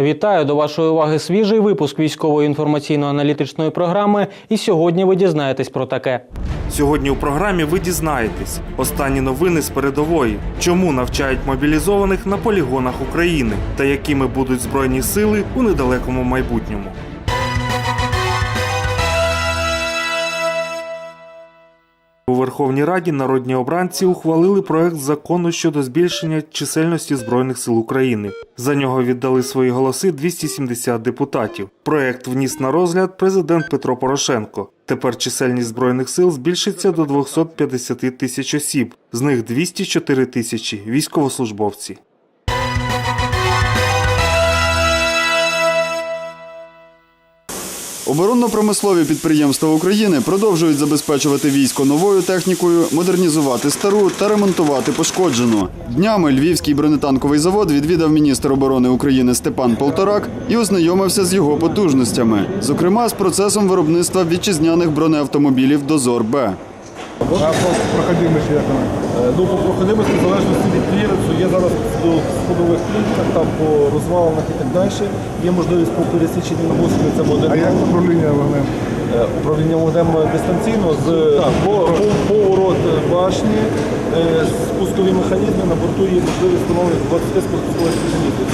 Вітаю до вашої уваги свіжий випуск військової інформаційно-аналітичної програми. І сьогодні ви дізнаєтесь про таке. Сьогодні у програмі ви дізнаєтесь останні новини з передової, чому навчають мобілізованих на полігонах України та якими будуть збройні сили у недалекому майбутньому. У Верховній Раді народні обранці ухвалили проект закону щодо збільшення чисельності збройних сил України. За нього віддали свої голоси 270 депутатів. Проект вніс на розгляд президент Петро Порошенко. Тепер чисельність збройних сил збільшиться до 250 тисяч осіб, з них 204 тисячі військовослужбовці. Оборонно-промислові підприємства України продовжують забезпечувати військо новою технікою, модернізувати стару та ремонтувати пошкоджену. Днями Львівський бронетанковий завод відвідав міністр оборони України Степан Полторак і ознайомився з його потужностями, зокрема з процесом виробництва вітчизняних бронеавтомобілів Дозор Б. Проходимості як вона? Е, Ну, по проходимості, в залежності від кліренсу, є зараз до сходових пунктах, там по розвалинах і так далі. Є можливість по пересіченні на гострі, це буде А як управління вогнем? Е, управління вогнем дистанційно з так, по, по, поворот башні, е, спускові механізми на борту є можливість встановлення 20 спускових механізмів.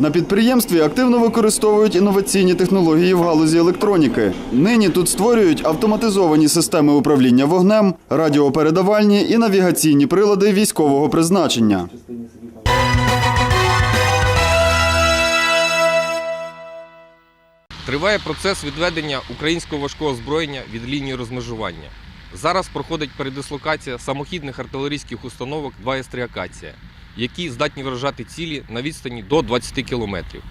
На підприємстві активно використовують інноваційні технології в галузі електроніки. Нині тут створюють автоматизовані системи управління вогнем, радіопередавальні і навігаційні прилади військового призначення. Триває процес відведення українського важкого озброєння від лінії розмежування. Зараз проходить передислокація самохідних артилерійських установок 2С3 «Акація», які здатні вражати цілі на відстані до 20 кілометрів.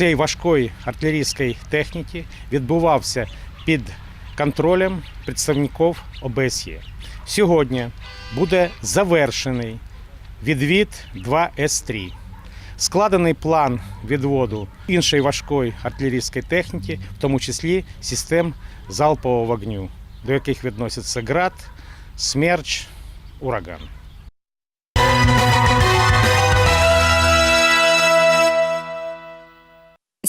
Цієї важкої артилерійської техніки відбувався під контролем представників ОБСЄ. Сьогодні буде завершений відвід 2С3. Складений план відводу іншої важкої артилерійської техніки, в тому числі систем залпового вогню, до яких відносяться град, смерч, ураган.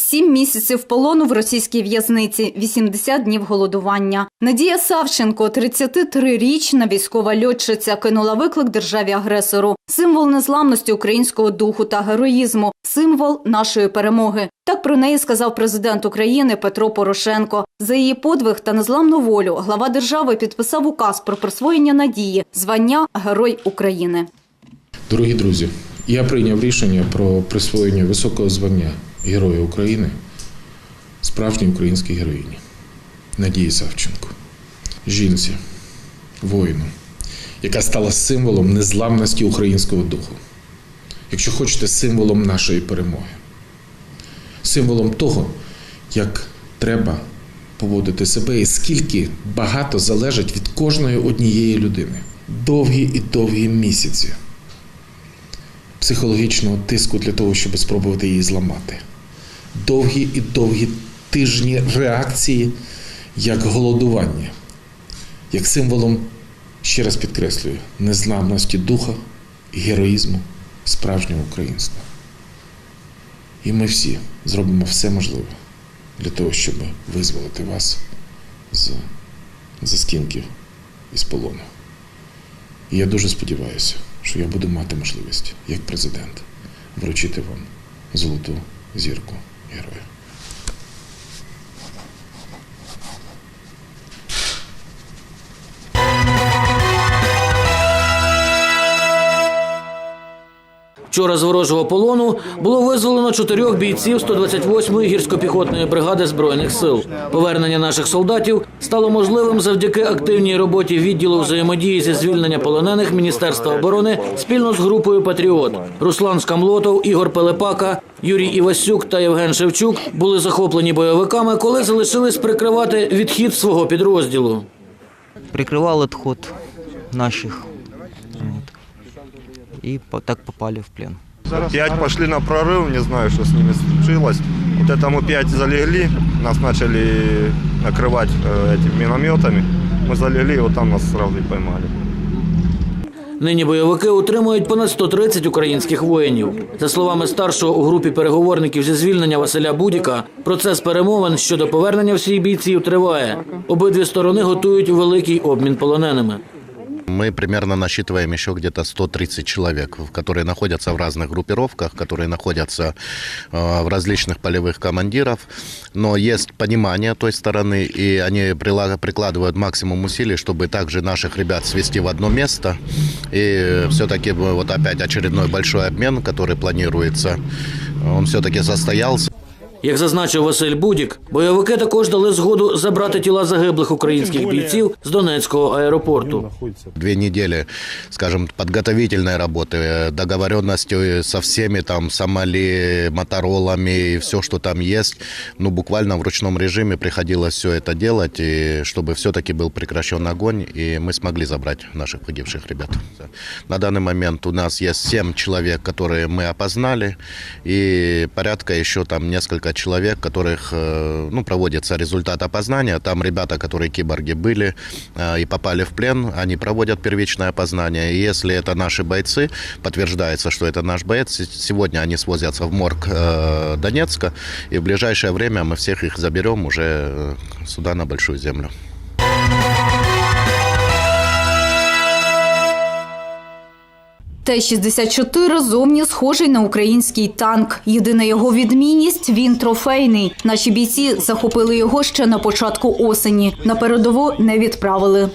Сім місяців полону в російській в'язниці, 80 днів голодування. Надія Савченко, 33-річна військова льотчиця, кинула виклик державі-агресору. Символ незламності українського духу та героїзму, символ нашої перемоги. Так про неї сказав президент України Петро Порошенко. За її подвиг та незламну волю глава держави підписав указ про присвоєння надії, звання Герой України. Дорогі друзі, я прийняв рішення про присвоєння високого звання Героя України справжній українській героїні Надії Савченко, жінці, воїну, яка стала символом незламності українського духу, якщо хочете, символом нашої перемоги, символом того, як треба поводити себе і скільки багато залежить від кожної однієї людини. Довгі і довгі місяці психологічного тиску для того, щоб спробувати її зламати. Довгі і довгі тижні реакції як голодування, як символом, ще раз підкреслюю, незламності духа і героїзму справжнього українства. І ми всі зробимо все можливе для того, щоб визволити вас з застінків і з полону. І я дуже сподіваюся, що я буду мати можливість, як президент, вручити вам золоту зірку первое. Вчора з ворожого полону було визволено чотирьох бійців 128-ї гірсько-піхотної бригади збройних сил. Повернення наших солдатів стало можливим завдяки активній роботі відділу взаємодії зі звільнення полонених міністерства оборони спільно з групою Патріот Руслан Скамлотов, Ігор Пелепака, Юрій Івасюк та Євген Шевчук були захоплені бойовиками, коли залишились прикривати відхід свого підрозділу. прикрывал отход наших. Вот. И по- так попали в плен. Пять пошли на прорыв, не знаю, что с ними случилось. Вот этому пять залегли, нас начали накрывать э, этими минометами. Мы залегли, и вот там нас сразу и поймали. Нині бойовики утримують понад 130 українських воїнів. За словами старшого у групі переговорників зі звільнення Василя Будіка, процес перемовин щодо повернення всіх бійців триває. Обидві сторони готують великий обмін полоненими. Мы примерно насчитываем еще где-то 130 человек, которые находятся в разных группировках, которые находятся э, в различных полевых командиров. Но есть понимание той стороны, и они прикладывают максимум усилий, чтобы также наших ребят свести в одно место. И все-таки вот опять очередной большой обмен, который планируется, он все-таки состоялся. Як зазначив Василь Будік, бойовики також дали згоду забрати тіла загиблих українських бійців з Донецького аеропорту. Две недели, скажем, подготовительной работы, э, договоренности со всеми там Сомали, Моторолами и все, что там есть. Ну, буквально в ручном режиме приходилось все это делать, и чтобы все-таки был прекращен огонь, и мы смогли забрать наших погибших ребят. На данный момент у нас есть семь человек, которые мы опознали, и порядка еще там несколько человек, которых э, ну, проводится результат опознания. Там ребята, которые киборги были э, и попали в плен, они проводят первичное опознание. И если это наши бойцы, подтверждается, что это наш боец, с- сегодня они свозятся в морг э, Донецка, и в ближайшее время мы всех их заберем уже э, сюда, на Большую Землю. Т-64 зовні схожий на український танк. Єдина його відмінність – він трофейний. Наші бійці захопили його ще на початку осені. На передову не відправили.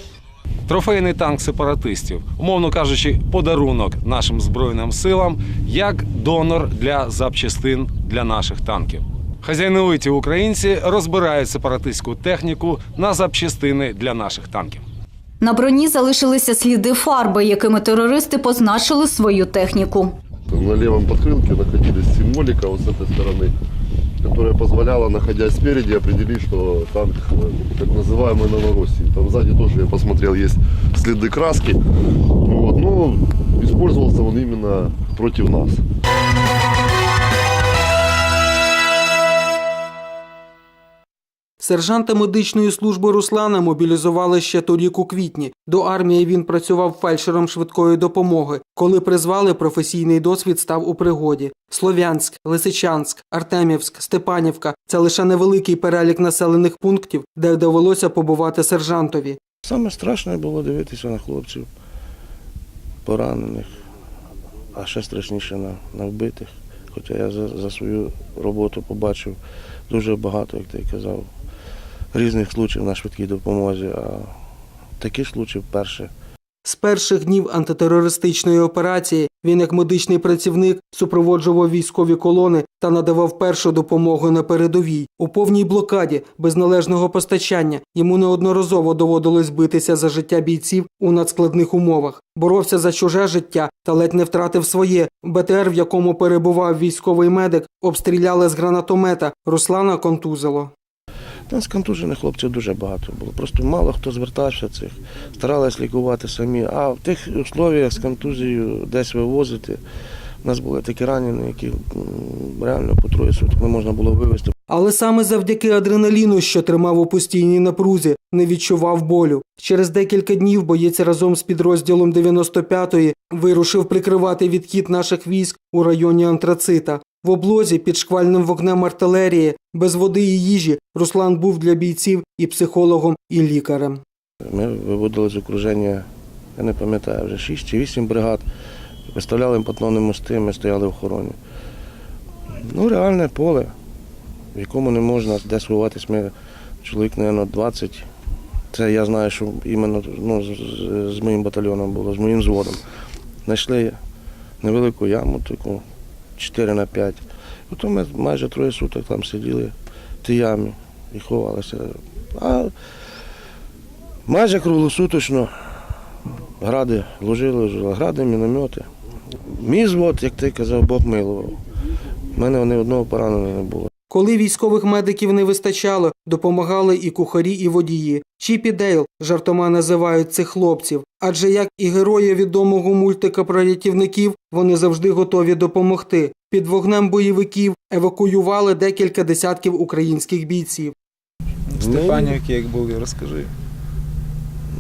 Трофейний танк сепаратистів, умовно кажучи, подарунок нашим збройним силам як донор для запчастин для наших танків. Хазяйновиті українці розбирають сепаратистську техніку на запчастини для наших танків. На броні залишилися сліди фарби, якими терористи позначили свою техніку. На левом подкрылке находилась символика вот с этой стороны, которая позволяла, находясь спереди, определить, что танк э, так называемый Новороссии. Там сзади тоже, я посмотрел, есть следы краски. Вот, но использовался он именно против нас. Сержанта медичної служби Руслана мобілізували ще торік у квітні. До армії він працював фельдшером швидкої допомоги. Коли призвали, професійний досвід став у пригоді. Слов'янськ, Лисичанськ, Артемівськ, Степанівка це лише невеликий перелік населених пунктів, де довелося побувати сержантові. Саме страшне було дивитися на хлопців поранених, а ще страшніше на, на вбитих. Хоча я за, за свою роботу побачив дуже багато, як ти казав, різних случаїв на швидкій допомозі, а такі случаї вперше. З перших днів антитерористичної операції він, як медичний працівник, супроводжував військові колони та надавав першу допомогу на передовій. У повній блокаді, без належного постачання, йому неодноразово доводилось битися за життя бійців у надскладних умовах. Боровся за чуже життя та ледь не втратив своє. БТР, в якому перебував військовий медик, обстріляли з гранатомета. Руслана контузило. З контужених хлопців дуже багато було. Просто мало хто звертався цих, старались лікувати самі. А в тих условіях з контузією десь вивозити. У нас були такі ранені, які реально по троє суток не можна було вивезти. Але саме завдяки адреналіну, що тримав у постійній напрузі, не відчував болю. Через декілька днів боєць разом з підрозділом 95-ї вирушив прикривати відхід наших військ у районі Антрацита. В облозі під шквальним вогнем артилерії, без води і їжі, Руслан був для бійців і психологом, і лікарем. Ми виводили з окруження, я не пам'ятаю, вже 6 чи 8 бригад. Виставляли патронні мости, ми стояли в охороні. Ну, реальне поле, в якому не можна десь ховатись. Ми чоловік, мабуть, 20. Це я знаю, що іменно ну, з, з- з моїм батальйоном було, з моїм взводом. Знайшли невелику яму, таку 4 на 5. Потім ми майже троє суток там сиділи в тій ямі і ховалися. А майже круглосуточно гради ложили, гради, міномети. Мій звод, як ти казав, Бог милував. У мене ні одного пораненого не було. Коли військових медиків не вистачало, допомагали і кухарі, і водії. Чіп і Дейл жартома називають цих хлопців, адже як і герої відомого мультика про рятівників, вони завжди готові допомогти. Під вогнем бойовиків евакуювали декілька десятків українських бійців. Степанівки, як були, розкажи.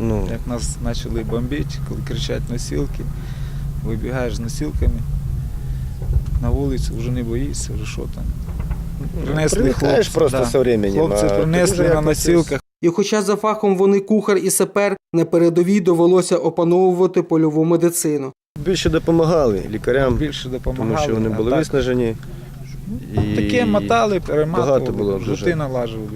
Ну, Як нас почали бомбити, коли кричать носілки, вибігаєш з носілками на вулицю, вже не боїшся, вже що там. Принесли Привикаєш хлопці, просто да. со временем, Хлопці а тоді принесли вже на якось носілках. І хоча за фахом вони кухар і сапер, на передовій довелося опановувати польову медицину. Більше допомагали лікарям, Більше допомагали. тому що вони а були так, виснажені. І Таке мотали, перематували, багато було дуже. жути налажували.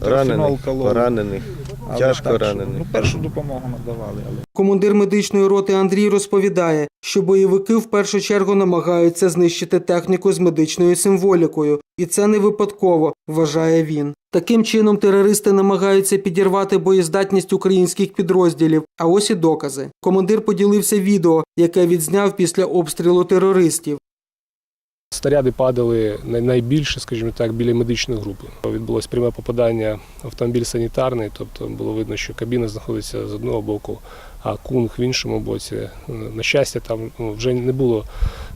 Ранених, поранених, Але тяжко так, що, ранених. Ну, першу допомогу надавали, але Командир медичної роти Андрій розповідає, що бойовики в першу чергу намагаються знищити техніку з медичною символікою, і це не випадково, вважає він. Таким чином терористи намагаються підірвати боєздатність українських підрозділів. А ось і докази. Командир поділився відео, яке відзняв після обстрілу терористів. Снаряди падали найбільше, скажімо так, біля медичної групи. Відбулось пряме попадання в автомобіль санітарний, тобто було видно, що кабіна знаходиться з одного боку, а кунг в іншому боці. Е, На щастя, там ну, вже не було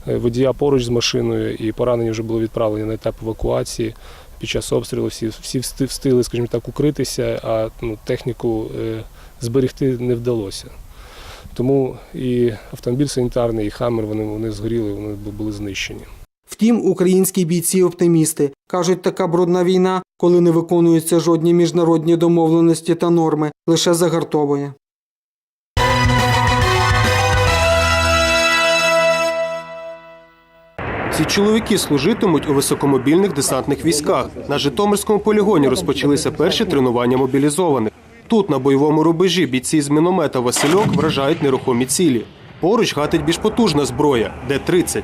е, водія поруч з машиною, і поранені вже були відправлені на етап евакуації. Під час обстрілу всі, всі встигли, скажімо так, укритися, а ну, техніку е, зберегти не вдалося. Тому і автомобіль санітарний, і хамер вони, вони згоріли, вони були знищені. Втім, українські бійці оптимісти кажуть, така брудна війна, коли не виконуються жодні міжнародні домовленості та норми, лише загартовує. Ці чоловіки служитимуть у високомобільних десантних військах. На Житомирському полігоні розпочалися перші тренування мобілізованих. Тут, на бойовому рубежі, бійці з міномета Васильок вражають нерухомі цілі. Поруч гатить більш потужна зброя Д-30.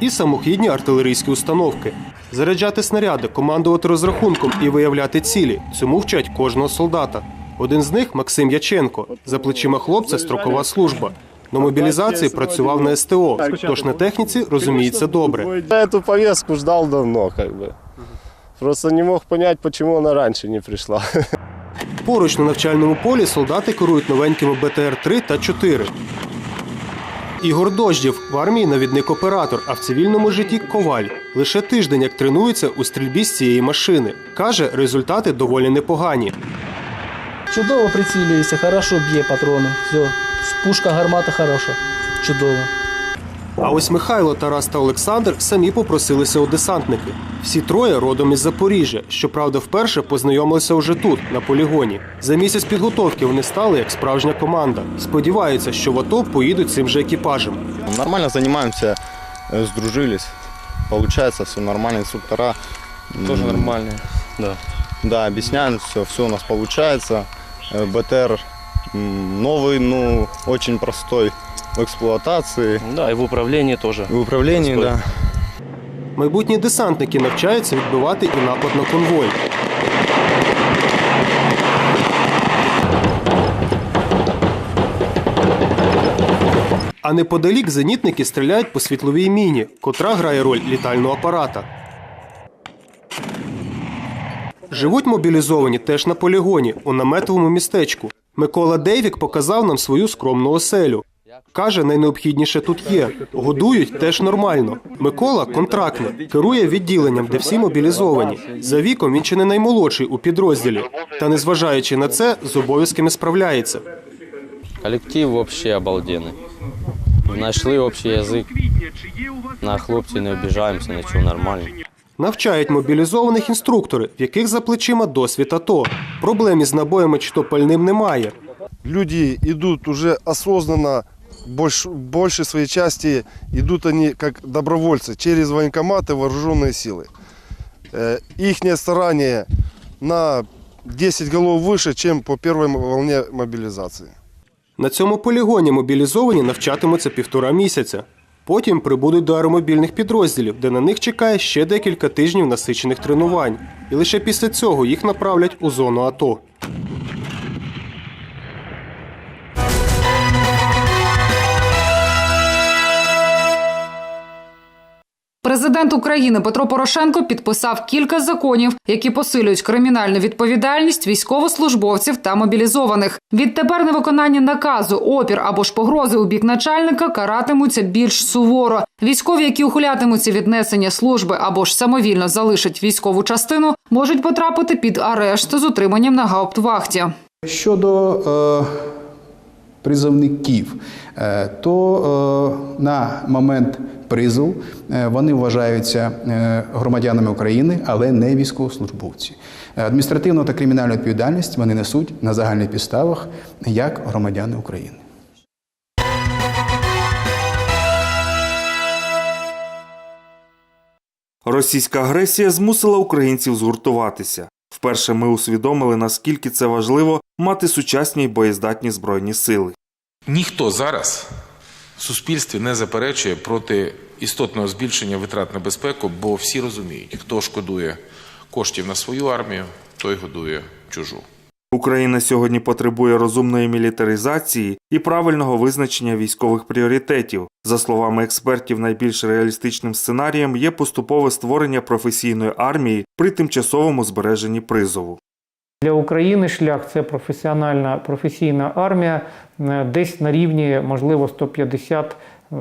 І самохідні артилерійські установки. Заряджати снаряди, командувати розрахунком і виявляти цілі. Цьому вчать кожного солдата. Один з них Максим Яченко. За плечима хлопця строкова служба. На мобілізації працював на СТО, тож на техніці розуміється добре. Я эту повестку ждал давно, как бы. Просто не мог понять, почему она раньше не пришла. Поруч на навчальному полі солдати керують новенькими БТР-3 та 4. Ігор Дождєв в армії навідник оператор, а в цивільному житті коваль. Лише тиждень як тренується у стрільбі з цієї машини. Каже, результати доволі непогані. Чудово прицілюється, хорошо б'є патрони. Все. Пушка гармата хороша. Чудово. А ось Михайло, Тарас та Олександр самі попросилися у десантники. Всі троє родом із Запоріжжя. Щоправда, вперше познайомилися уже тут, на полігоні. За місяць підготовки вони стали як справжня команда. Сподіваються, що в АТО поїдуть цим же екіпажем. Нормально занимаемся, э, сдружились. Получается все нормально, инструктора. Тоже нормальные. Да. Да, объясняем все, все у нас получается. Э, БТР м, новый, ну, очень простой в эксплуатации. Да, и в управлении тоже. В управлении, Простой. да. Майбутні десантники навчаються відбивати і напад на конвой. А неподалік зенітники стріляють по світловій міні, котра грає роль літального апарата. Живуть мобілізовані теж на полігоні у наметовому містечку. Микола Дейвік показав нам свою скромну оселю. Каже, найнеобхідніше тут є. Годують теж нормально. Микола контрактний, керує відділенням, де всі мобілізовані. За віком він чи не наймолодший у підрозділі. Та незважаючи на це, з обов'язками справляється. Колектив вообще обалденный. Нашли общий язик. На хлопців не обіжаємося, нічого нормально. Навчають мобілізованих інструктори, в яких за плечима досвід АТО. Проблем із набоями чи то пальним немає. Люди идут уже осознанно, больш, большей своей части идут они как добровольцы через военкоматы, вооруженные силы. Э, Ихнее старание на 10 голов выше, чем по первой волне мобилизации. На цьому полігоні мобілізовані навчатимуться півтора місяця. Потім прибудуть до аеромобільних підрозділів, де на них чекає ще декілька тижнів насичених тренувань. І лише після цього їх направлять у зону АТО. Президент України Петро Порошенко підписав кілька законів, які посилюють кримінальну відповідальність військовослужбовців та мобілізованих. Відтепер невиконання наказу, опір або ж погрози у бік начальника каратимуться більш суворо. Військові, які ухилятимуться від несення служби або ж самовільно залишать військову частину, можуть потрапити під арешт з утриманням на гауптвахті. Щодо е, призовників, е, то е, на момент призову е, вони вважаються е, громадянами України, але не військовослужбовці. Е, Адміністративну та кримінальну відповідальність вони несуть на загальних підставах як громадяни України. Російська агресія змусила українців згуртуватися. Вперше ми усвідомили, наскільки це важливо мати сучасні й боєздатні збройні сили. Ніхто зараз суспільстві не заперечує проти істотного збільшення витрат на безпеку, бо всі розуміють, хто шкодує коштів на свою армію, той годує чужу. Україна сьогодні потребує розумної мілітаризації і правильного визначення військових пріоритетів. За словами експертів, найбільш реалістичним сценарієм є поступове створення професійної армії при тимчасовому збереженні призову. Для України шлях це професіональна професійна армія, е, десь на рівні, можливо, 150 е,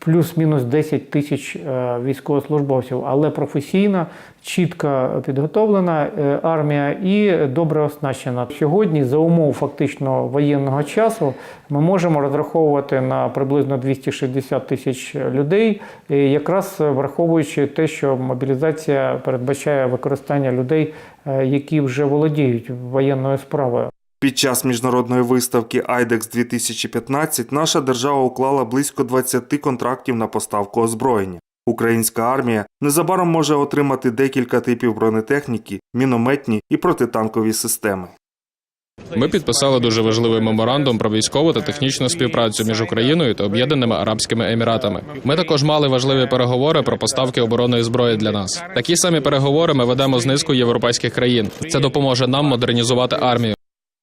плюс-мінус 10 тисяч е, військовослужбовців, але професійна, чітко підготовлена е, армія і добре оснащена. Сьогодні, за умов фактично воєнного часу, ми можемо розраховувати на приблизно 260 тисяч людей, е, якраз враховуючи те, що мобілізація передбачає використання людей, які вже володіють воєнною справою. Під час міжнародної виставки IDEX 2015 наша держава уклала близько 20 контрактів на поставку озброєння. Українська армія незабаром може отримати декілька типів бронетехніки, мінометні і протитанкові системи. Ми підписали дуже важливий меморандум про військову та технічну співпрацю між Україною та Об'єднаними Арабськими Еміратами. Ми також мали важливі переговори про поставки оборонної зброї для нас. Такі самі переговори ми ведемо з низкою європейських країн. Це допоможе нам модернізувати армію.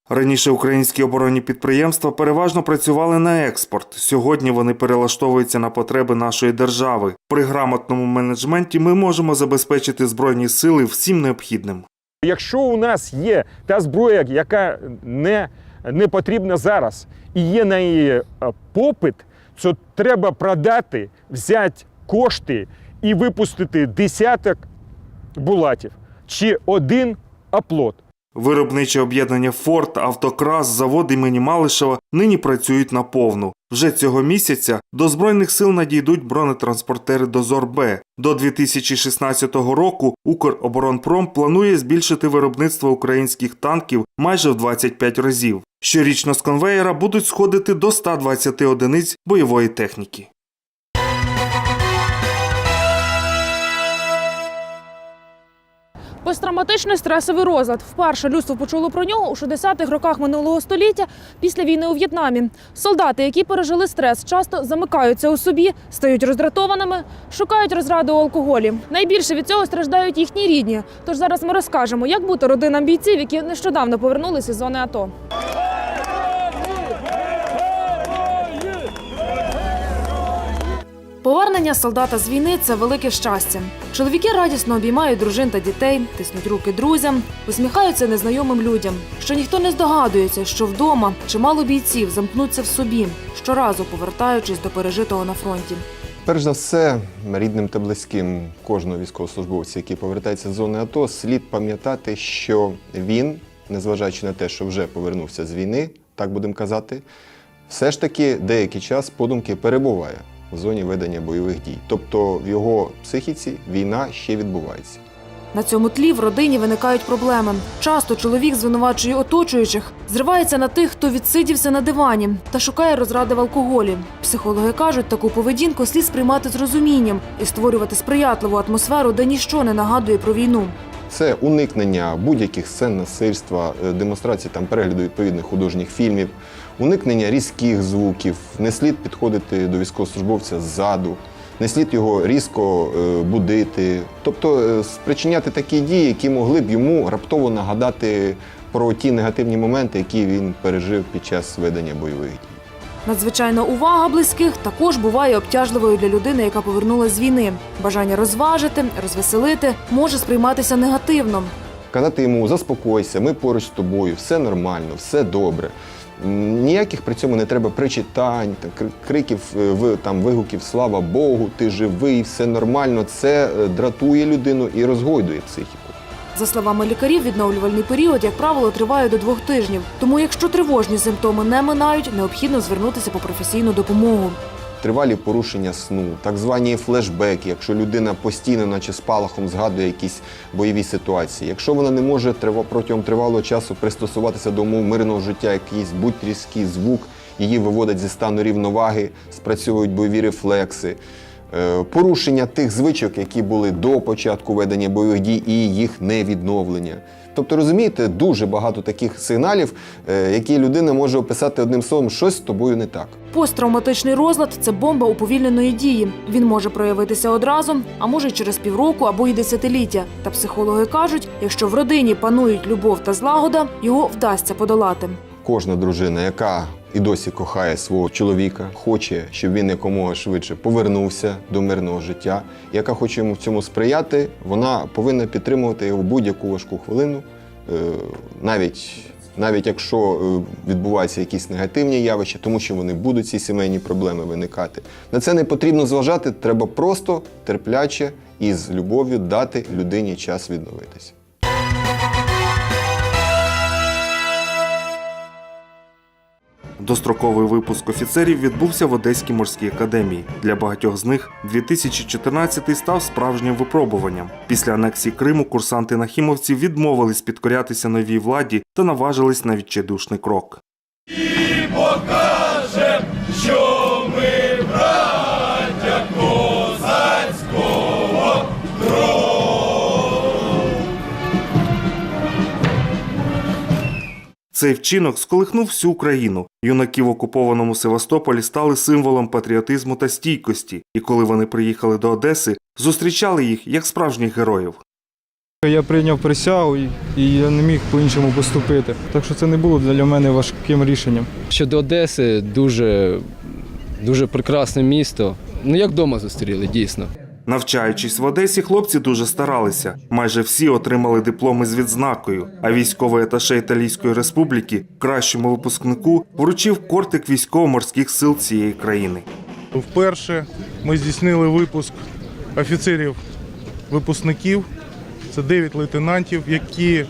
Раніше українські оборонні підприємства переважно працювали на експорт. Сьогодні вони перелаштовуються на потреби нашої держави. При грамотному менеджменті ми можемо забезпечити збройні сили всім необхідним. Якщо у нас є та зброя, яка не, не потрібна зараз, і є на її е, попит, то треба продати, взяти кошти і випустити десяток булатів чи один оплот. Виробниче об'єднання Форт, Автокрас, завод імені Малишева нині працюють наповну. Вже цього місяця до збройних сил надійдуть бронетранспортери Дозор Б. До 2016 року Укроборонпром планує збільшити виробництво українських танків майже в 25 разів. Щорічно з конвеєра будуть сходити до 120 одиниць бойової техніки. Посттравматичний стресовий розлад. Вперше людство почуло про нього у 60-х роках минулого століття після війни у В'єтнамі. Солдати, які пережили стрес, часто замикаються у собі, стають роздратованими, шукають розради у алкоголі. Найбільше від цього страждають їхні рідні. Тож зараз ми розкажемо, як бути родинам бійців, які нещодавно повернулися з зони АТО. Повернення солдата з війни це велике щастя. Чоловіки радісно обіймають дружин та дітей, тиснуть руки друзям, усміхаються незнайомим людям. Що ніхто не здогадується, що вдома чимало бійців замкнуться в собі, щоразу повертаючись до пережитого на фронті. Перш за все, рідним та близьким кожного військовослужбовця, який повертається з зони АТО, слід пам'ятати, що він, незважаючи на те, що вже повернувся з війни, так будемо казати, все ж таки деякий час подумки перебуває в зоні ведення бойових дій. Тобто в його психіці війна ще відбувається. На цьому тлі в родині виникають проблеми. Часто чоловік звинувачує оточуючих, зривається на тих, хто відсидівся на дивані та шукає розради в алкоголі. Психологи кажуть, таку поведінку слід сприймати з розумінням і створювати сприятливу атмосферу, де ніщо не нагадує про війну. Це уникнення будь-яких сцен насильства, е, демонстрації там перегляду відповідних художніх фільмів, уникнення різких звуків, не слід підходити до військовослужбовця ззаду, не слід його різко е, будити, тобто е, спричиняти такі дії, які могли б йому раптово нагадати про ті негативні моменти, які він пережив під час ведення бойових дій. Надзвичайна увага близьких також буває обтяжливою для людини, яка повернулася з війни. Бажання розважити, розвеселити може сприйматися негативно. Казати йому заспокойся, ми поруч з тобою, все нормально, все добре. Ніяких при цьому не треба причитань, та кр- криків, е, там, вигуків Слава Богу, ти живий, все нормально. Це е, дратує людину і розгойдує психіку. За словами лікарів, відновлювальний період, як правило, триває до двох тижнів. Тому, якщо тривожні симптоми не минають, необхідно звернутися по професійну допомогу. Тривалі порушення сну, так звані флешбеки, якщо людина постійно, наче спалахом, згадує якісь бойові ситуації. Якщо вона не може протягом тривалого часу пристосуватися до умов мирного життя, якийсь будь-різкий звук її виводить зі стану рівноваги, спрацьовують бойові рефлекси. Е, Порушення тих звичок, які були до початку ведення бойових дій, і їх невідновлення. Тобто, розумієте, дуже багато таких сигналів, е, які людина може описати одним словом, щось з тобою не так. Посттравматичний розлад це бомба уповільненої дії. Він може проявитися одразу, а може через півроку або й десятиліття. Та психологи кажуть, якщо в родині панують любов та злагода, його вдасться подолати. Кожна дружина, яка і досі кохає свого чоловіка, хоче, щоб він якомога швидше повернувся до мирного життя, яка хоче йому в цьому сприяти, вона повинна підтримувати його будь-яку важку хвилину, е, навіть. Навіть якщо е, відбуваються якісь негативні явища, тому що вони будуть ці сімейні проблеми виникати. На це не потрібно зважати, треба просто терпляче і з любов'ю дати людині час відновитися. Достроковий випуск офіцерів відбувся в Одеській морській академії. Для багатьох з них 2014 став справжнім випробуванням. Після анексії Криму курсанти нахімовці відмовились підкорятися новій владі та наважились на відчайдушний крок. покажем, Цей вчинок сколихнув всю Україну. Юнаки в окупованому Севастополі стали символом патріотизму та стійкості, і коли вони приїхали до Одеси, зустрічали їх як справжніх героїв. Я прийняв присягу і- і я не міг по-іншому поступити. Так що це не було для мене важким рішенням. Щодо Одеси, дуже, дуже прекрасне місто. Ну, як вдома зустріли, дійсно. Навчаючись в Одесі, хлопці дуже старалися. Майже всі отримали дипломи з відзнакою. А військовий аташе Італійської республіки кращому випускнику вручив кортик військово-морських сил цієї країни. Вперше ми здійснили випуск офіцерів випускників. Це 9 лейтенантів, які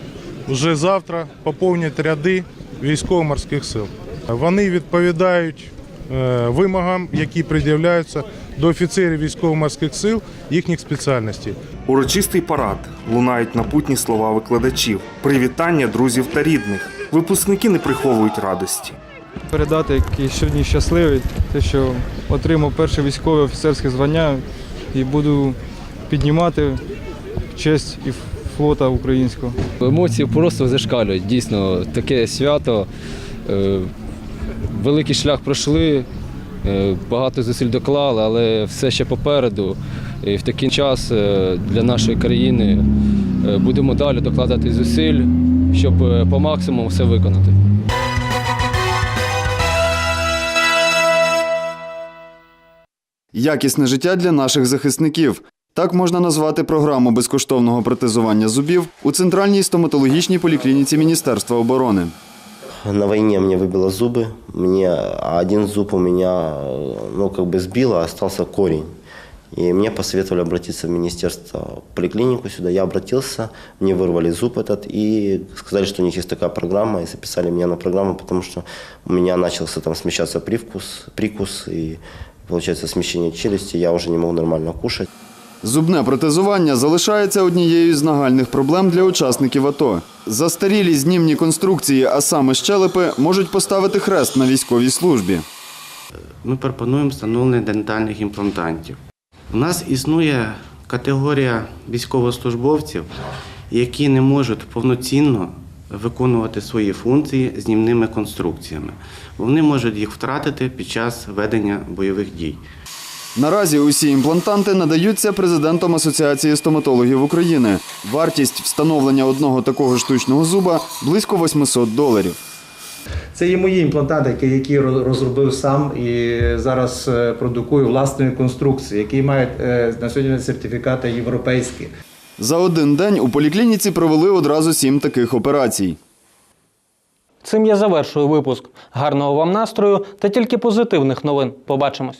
вже завтра поповнять ряди військово-морських сил. Вони відповідають е, вимогам, які пред'являються до офіцерів військово-морських сил їхніх спеціальностей. Урочистий парад лунають напутні слова викладачів, привітання друзів та рідних. Випускники не приховують радості. Передати, який сьогодні щасливий, те, що отримав перше військове офіцерське звання і буду піднімати честь і флота українського. Емоції просто зашкалюють. Дійсно, таке свято. е, Великий шлях пройшли, багато зусиль доклали, але все ще попереду. І в такий час е, для нашої країни е, будемо далі докладати зусиль, щоб е, по максимуму все виконати. Якісне життя для наших захисників. Так можна назвати програму безкоштовного протезування зубів у центральній стоматологічній поліклініці Міністерства оборони. На войне мне выбило зубы, мне один зуб у меня, ну, как бы сбило, остался корень. И мне посоветовали обратиться в министерство, в поликлинику сюда. Я обратился, мне вырвали зуб этот и сказали, что у них есть такая программа, и записали меня на программу, потому что у меня начался там смещаться привкус, прикус, и получается смещение челюсти, я уже не мог нормально кушать. Зубне протезування залишається однією з нагальних проблем для учасників АТО. Застарілі знімні конструкції, а саме щелепи, можуть поставити хрест на військовій службі. Ми пропонуємо встановлення дентальних імплантантів. У нас існує категорія військовослужбовців, які не можуть повноцінно виконувати свої функції знімними конструкціями. Вони можуть їх втратити під час ведення бойових дій. Наразі усі імплантанти надаються президентом Асоціації стоматологів України. Вартість встановлення одного такого штучного зуба близько 800 доларів. Це є мої імплантанти, які- розробив сам і зараз е, продукую власної конструкції, які мають е, на сьогодні сертифікати європейські. За один день у поліклініці провели одразу сім таких операцій. Цим я завершую випуск. Гарного вам настрою та тільки позитивних новин. Побачимось.